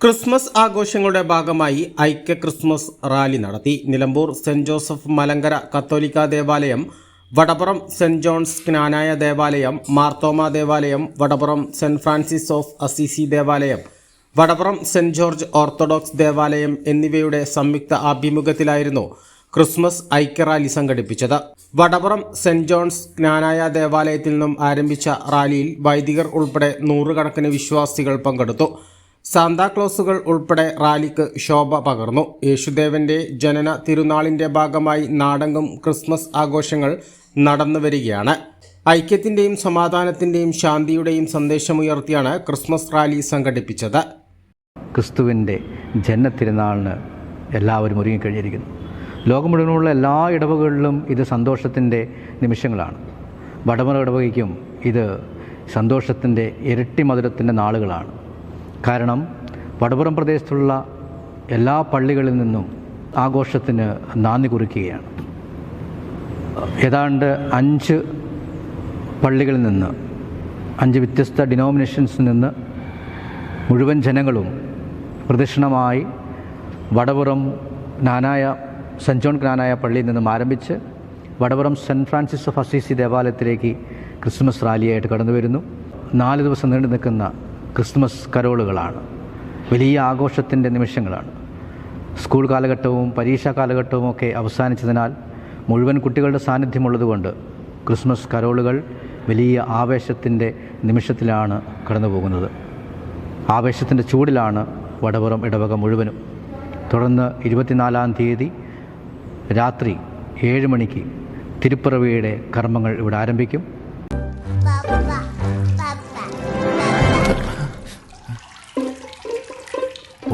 Christmas ആഘോഷങ്ങളുടെ ഭാഗമായി ഐക്യ ക്രിസ്മസ് റാലി നടത്തി. നിലമ്പൂർ സെന്റ് ജോസഫ് മലങ്കര കത്തോലിക്ക ദേവാലയം വടപുറം സെന്റ് ജോൺസ് ജ്ഞാനായ ദേവാലയം മാർത്തോമ ദേവാലയം Vadapuram saint Francis of Assisi ദേവാലയം വടപുറം സെന്റ് ജോർജ് ഓർത്തഡോക്സ് ദേവാലയം എന്നിവയുടെ സംയുക്ത ആഭിമുഖ്യത്തിലായിരുന്നു ക്രിസ്മസ് ഐക്യറാലി സംഘടിപ്പിച്ചത്. വടപുറം സെന്റ് ജോൺസ് ജ്ഞാനായ ദേവാലയത്തിൽ നിന്നും ആരംഭിച്ച റാലിയിൽ വൈദികർ ഉൾപ്പെടെ നൂറുകണക്കിന് വിശ്വാസികൾ പങ്കെടുത്തു. സാന്താക്ലോസുകൾ ഉൾപ്പെടെ റാലിക്ക് ശോഭ പകർന്നു. യേശുദേവന്റെ ജനന തിരുനാളിന്റെ ഭാഗമായി നാടെങ്കും ക്രിസ്മസ് ആഘോഷങ്ങൾ നടന്നു വരികയാണ് ഐക്യത്തിന്റെയും സമാധാനത്തിന്റെയും ശാന്തിയുടെയും സന്ദേശമുയർത്തിയാണ് ക്രിസ്മസ് റാലി സംഘടിപ്പിച്ചത്. ക്രിസ്തുവിന്റെ ജന്മത്തിരുനാളിന് എല്ലാവരും ഒരുങ്ങിക്കഴിഞ്ഞിരിക്കുന്നു. ലോകം മുഴുവനുള്ള എല്ലാ ഇടവകളിലും ഇത് സന്തോഷത്തിന്റെ നിമിഷങ്ങളാണ്. വടമറ ഇടവകയ്ക്കും ഇത് സന്തോഷത്തിന്റെ ഇരട്ടി മധുരത്തിന്റെ നാളുകളാണ്. കാരണം വടപുറം പ്രദേശത്തുള്ള എല്ലാ പള്ളികളിൽ നിന്നും ആഘോഷത്തിന് നാന്ദി കുറിക്കുകയാണ്. ഏതാണ്ട് അഞ്ച് പള്ളികളിൽ നിന്ന് അഞ്ച് വ്യത്യസ്ത ഡിനോമിനേഷൻസിൽ നിന്ന് മുഴുവൻ ജനങ്ങളും പ്രദക്ഷിണമായി വടപുറം നാനായ സെന്റ് ജോൺ ജ്ഞാനായ പള്ളിയിൽ നിന്നും ആരംഭിച്ച് Vadapuram saint Francis of Assisi ദേവാലയത്തിലേക്ക് ക്രിസ്മസ് റാലിയായിട്ട് കടന്നു വരുന്നു നാല് ദിവസം നീണ്ടു നിൽക്കുന്ന ക്രിസ്മസ് കരോളുകളാണ്. വലിയ ആഘോഷത്തിന്റെ നിമിഷങ്ങളാണ്. സ്കൂൾ കാലഘട്ടവും പരീക്ഷാ കാലഘട്ടവും ഒക്കെ അവസാനിച്ചതിനാൽ മുഴുവൻ കുട്ടികളുടെ സാന്നിധ്യമുള്ളതുകൊണ്ട് ക്രിസ്മസ് കരോളുകൾ വലിയ ആവേശത്തിന്റെ നിമിഷത്തിലാണ് കടന്നു പോകുന്നത് ആവേശത്തിന്റെ ചൂടിലാണ് വടപുറം ഇടവക മുഴുവനും. തുടർന്ന് ഇരുപത്തിനാലാം തീയതി രാത്രി ഏഴ് മണിക്ക് തിരുപ്പിറവിയുടെ കർമ്മങ്ങൾ ഇവിടെ ആരംഭിക്കും.